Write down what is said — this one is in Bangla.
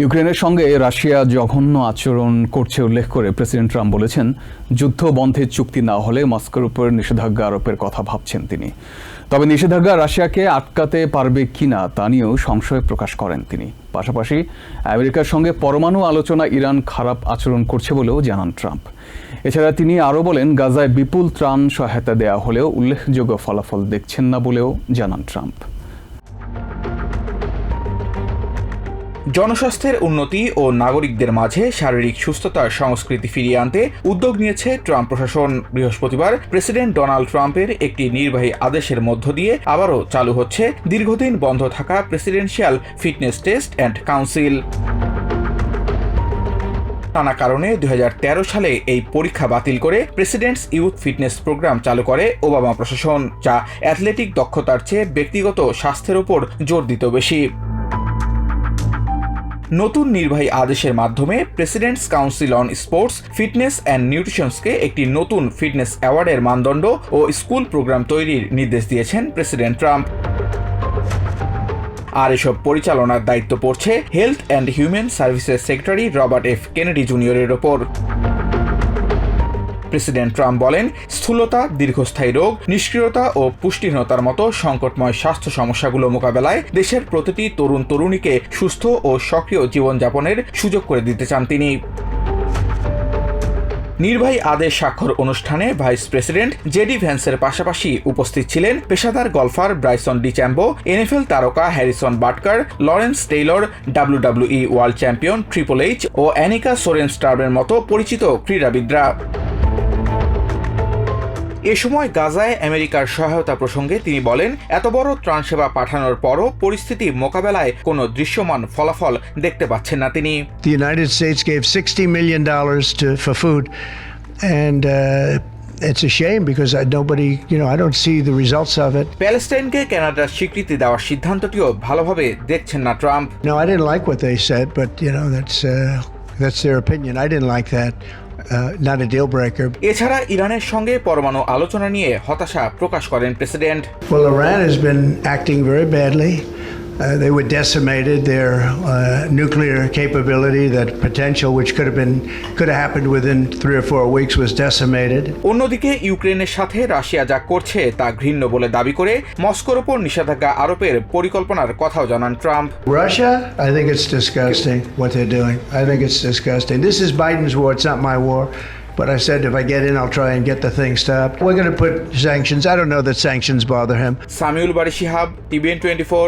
ইউক্রেনের সঙ্গে রাশিয়া জঘন্য আচরণ করছে উল্লেখ করে প্রেসিডেন্ট ট্রাম্প বলেছেন, যুদ্ধ বন্ধের চুক্তি না হলে মস্কোর উপর নিষেধাজ্ঞা আরোপের কথা ভাবছেন তিনি। তবে নিষেধাজ্ঞা রাশিয়াকে আটকাতে পারবে কিনা তা নিয়েও সংশয় প্রকাশ করেন তিনি। পাশাপাশি আমেরিকার সঙ্গে পরমাণু আলোচনা ইরান খারাপ আচরণ করছে বলেও জানান ট্রাম্প। এছাড়া তিনি আরও বলেন, গাজায় বিপুল ত্রাণ সহায়তা দেয়া হলেও উল্লেখযোগ্য ফলাফল দেখছেন না বলেও জানান ট্রাম্প। জনস্বাস্থ্যের উন্নতি ও নাগরিকদের মাঝে শারীরিক সুস্থতার সংস্কৃতি ফিরিয়ে আনতে উদ্যোগ নিয়েছে ট্রাম্প প্রশাসন। বৃহস্পতিবার প্রেসিডেন্ট ডোনাল্ড ট্রাম্পের একটি নির্বাহী আদেশের মধ্য দিয়ে আবারও চালু হচ্ছে দীর্ঘদিন বন্ধ থাকা presidential fitness test and council. নানা কারণে দু হাজার তেরো সালে এই পরীক্ষা বাতিল করে প্রেসিডেন্টস ইউথ ফিটনেস প্রোগ্রাম চালু করে ওবামা প্রশাসন, যা অ্যাথলেটিক দক্ষতার চেয়ে ব্যক্তিগত স্বাস্থ্যের উপর জোর দিত বেশি। নতুন নির্বাহী আদেশের মাধ্যমে presidents council on sports fitness and নিউট্রিশনসকে একটি নতুন ফিটনেস অ্যাওয়ার্ডের মানদণ্ড ও স্কুল প্রোগ্রাম তৈরির নির্দেশ দিয়েছেন প্রেসিডেন্ট ট্রাম্প আর এসব পরিচালনার দায়িত্ব পড়ছে health and human services secretary Robert F Kennedy জুনিয়রের ওপর। প্রেসিডেন্ট ট্রাম্প বলেন, স্থূলতা, দীর্ঘস্থায়ী রোগ, নিষ্ক্রিয়তা ও পুষ্টিহীনতার মতো সংকটময় স্বাস্থ্য সমস্যাগুলো মোকাবেলায় দেশের প্রতিটি তরুণ তরুণীকে সুস্থ ও সক্রিয় জীবনযাপনের সুযোগ করে দিতে চান তিনি। নির্বাহী আদেশ স্বাক্ষর অনুষ্ঠানে ভাইস প্রেসিডেন্ট জেডি ভ্যান্সের পাশাপাশি উপস্থিত ছিলেন পেশাদার গলফার ব্রাইসন ডিচ্যাম্বো, এনএফএল তারকা Harrison Butker, Lawrence Taylor, WWE world champion triple H ও অ্যানিকা সোরেন স্টার্বের মতো পরিচিত ক্রীড়াবিদরা। এ সময় গাজায় আমেরিকার সহায়তা প্রসঙ্গে তিনি বলেন এত বড় ত্রাণ সেবা পাঠানোর পরও পরিস্থিতি মোকাবেলায় কোনো দৃশ্যমান ফলাফল দেখতে পাচ্ছেন না তিনি The United States gave $60 million to, for food, and uh, it's a shame because I, nobody, you know, I don't see the results of it. প্যালেস্টাইনকে কানাডার স্বীকৃতি দেওয়ার সিদ্ধান্তটিও ভালোভাবে দেখছেন না Trump No, I didn't like what they said, but you know, that's uh, that's their opinion. I didn't like that. Uh, deal breaker. এছাড়া ইরানের সঙ্গে পরমাণু আলোচনা নিয়ে হতাশা প্রকাশ করেন president Well, Iran has been acting very badly. Uh, they were decimated. Their uh, nuclear capability, that potential, which could have been could have happened within three or four weeks, was decimated. অন্যদিকে ইউক্রেনের সাথে রাশিয়া যা করছে তা ঘৃণ্য বলে দাবি করে মস্কোর ওপর নিষেধাজ্ঞা আরোপের পরিকল্পনার কথাও জানান Trump Russia, I think it's disgusting what they're doing. I think it's disgusting. This is Biden's war, it's not my war. But I said if I get in, I'll try and get the thing stopped. We're going to put sanctions. I don't know that sanctions bother him. Samiul Bari Shihab TVN twenty four